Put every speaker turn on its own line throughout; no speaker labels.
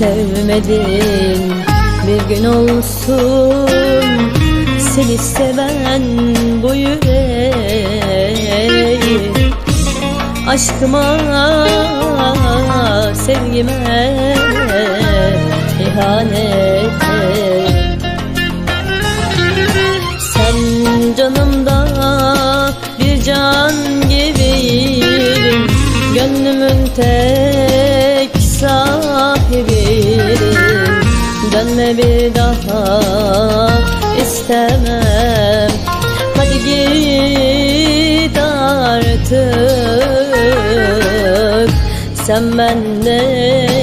sevmedin Bir gün olsun seni seven bu yüreği. Aşkıma, sevgime ihanet et. Sen canımda bir can gibiydin Gönlümün Bir daha istemem. Hadi git artık. Sen bende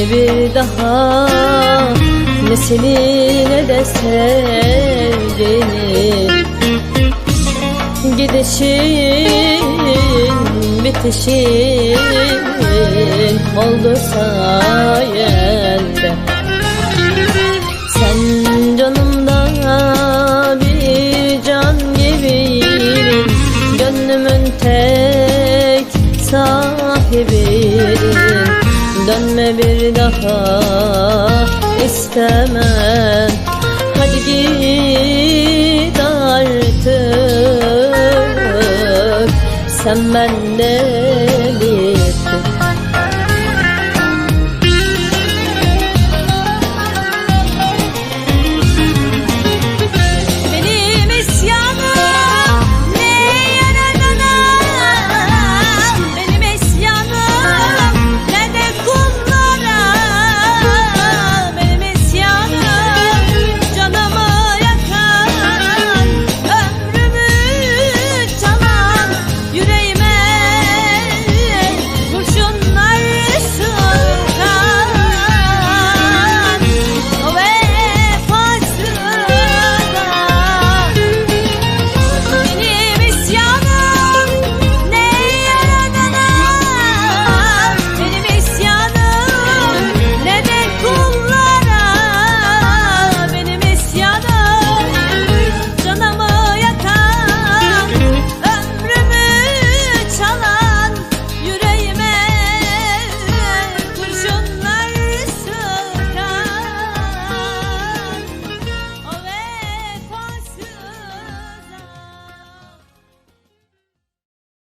Seni bir daha. Ne seni ne de sevgini Gidişin bitişin. Oldu sayende bir daha istemem. Hadi git artık. Sen bende